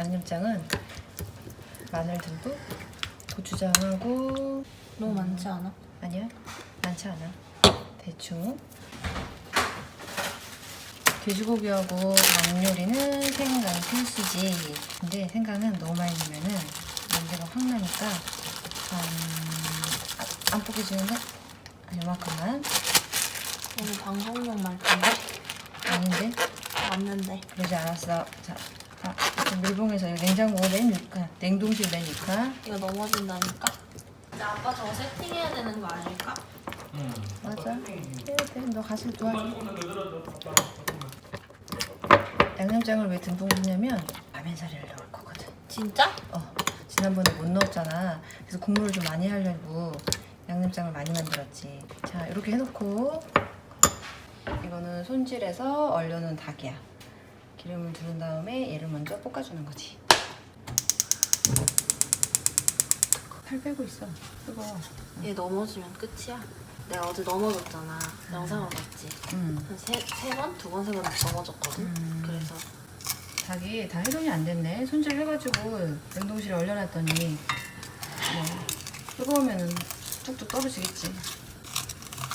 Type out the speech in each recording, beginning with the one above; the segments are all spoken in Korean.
양념장은 마늘 듬뿍, 고추장하고 너무 많지 않아? 아니야 많지 않아 대충 돼지고기하고 막 요리는 생강 필수지 근데 생강은 너무 많이 넣으면은 냄새가 확 나니까 한... 아, 안 뽀개지는데? 한 요만큼만 오늘 방송용 말 텐데? 아닌데? 맞는데. 그러지 않았어 자, 자 물봉에서 이 냉장고에 내니까 냉동실 내니까 이거 넘어진다니까? 근데 아빠 저거 세팅해야 되는 거 아닐까? 맞아. 해야 돼너 가서 도와줘. 양념장을 왜 듬뿍 넣냐면 라면사리를 넣을 거거든. 진짜? 어 지난번에 못 넣었잖아. 그래서 국물을 좀 많이 하려고 양념장을 많이 만들었지. 자 이렇게 해놓고 이거는 손질해서 얼려놓은 닭이야 기름을 두른 다음에 얘를 먼저 볶아주는 거지 팔 빼고 있어 뜨거워 얘 넘어지면 끝이야. 내가 어제 넘어졌잖아. 영상을 봤지. 음. 한 세, 세 번? 두 번, 세 번 넘어졌거든? 음. 그래서 닭이 다 해동이 안 됐네. 손질 해가지고 냉동실에 얼려놨더니 뭐 뜨거우면은 뚝뚝 떨어지겠지.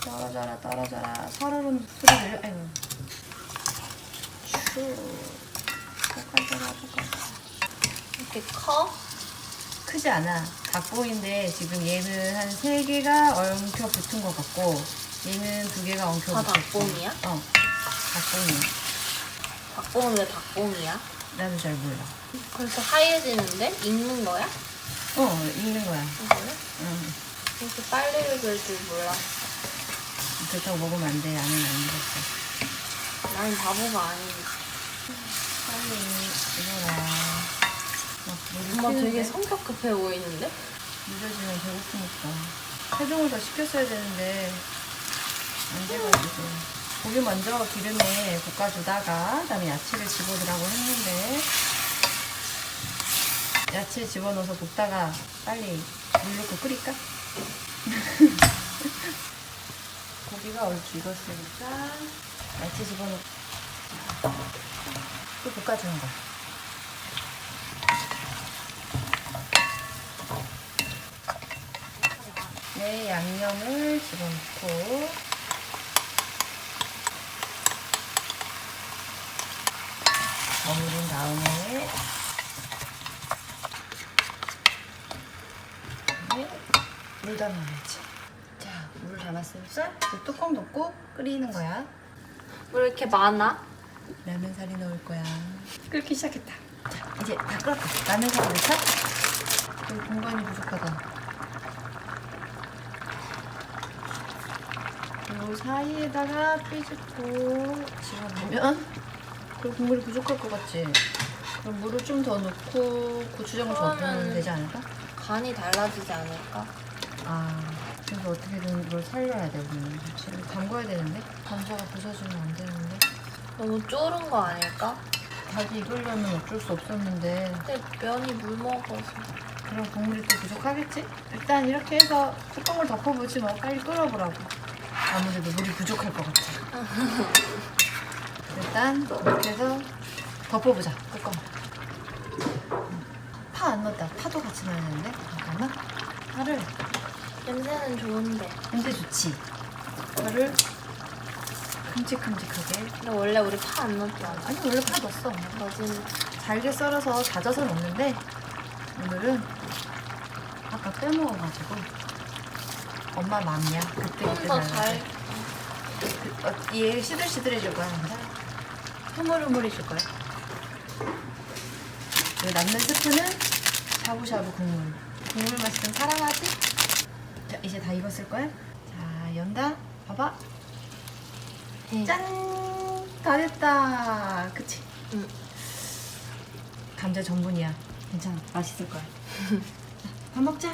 떨어져라 떨어져라 서르른 소리 들려. 아이고. 슈. 볶아져라 볶아져라. 이렇게 커? 크지 않아. 닭봉인데 지금 얘는 한 세 개가 엉켜 붙은 것 같고 얘는 두 개가 엉켜 다 붙었고. 닭봉이야? 어. 닭봉이야. 닭봉은 왜 닭봉이야? 나도 잘 몰라. 그래서 하얘지는데? 익는 거야? 어, 익는 거야. 그래? 응. 이렇게 빨리 익을 줄 몰랐어. 그렇다고 먹으면 안 돼. 안은 안 익었어. 난 바보가 아니지. 빨리 이거라. 엄마 되게 성격 급해 보이는데? 늦어지면 배고프니까. 해동을 더 시켰어야 되는데 안 돼가지고. 고기 먼저 기름에 볶아주다가 그 다음에 야채를 집어넣으라고 했는데 야채 집어넣어서 볶다가 빨리 물 넣고 끓일까? 고기가 얼추 익었으니까 야채 집어넣고 또 볶아주는 거야. 네, 양념을 집어넣고 버무린 다음에 네, 물 담아야지. 자, 물을 담았으니까 이제 뚜껑 덮고 끓이는 거야. 왜 이렇게 많아? 라면사리 넣을 거야. 끓기 시작했다. 자, 이제 다 끓었다. 라면사리 넣자. 공간이 부족하다. 요 사이에다가 삐집고 집어넣으면 그 국물이 부족할 것 같지? 그럼 물을 좀 더 넣고 고추장을 더 넣으면 되지 않을까? 간이 달라지지 않을까? 아, 그래서 어떻게든 이걸 살려야 돼, 우리는. 지금 담궈야 되는데? 감자가 부서지면 안 되는데? 너무 쫄은 거 아닐까? 닭이 익으려면 어쩔 수 없었는데 근데 면이 물 먹어서. 그럼 국물이 또 부족하겠지? 일단 이렇게 해서 뚜껑을 덮어보지 뭐 빨리 끓여보라고 아무래도 물이 부족할 것 같아. 일단 이렇게 해서 덮어보자. 뚜껑. 파 안 넣었다. 파도 같이 넣어야 되는데? 잠깐만. 파를. 냄새는 좋은데. 냄새 좋지? 파를? 큼직큼직하게. 근데 원래 우리 파 안 넣잖아. 아니 원래 파 넣었어. 넣어진 잘게 썰어서 다져서 넣는데 오늘은 아까 빼먹어가지고 엄마 맘이야 그때 그때 좀더 잘. 그, 어, 얘 시들시들해질 거야 근데 흐물흐물해질 거야 그 남는 스프는 샤브샤브 국물 국물 좀 사랑하지? 자 이제 다 익었을 거야 자 연다 봐봐 응. 짠! 다 됐다 그치? 응. 감자 전분이야. 괜찮아. 맛있을 거야. 밥 먹자.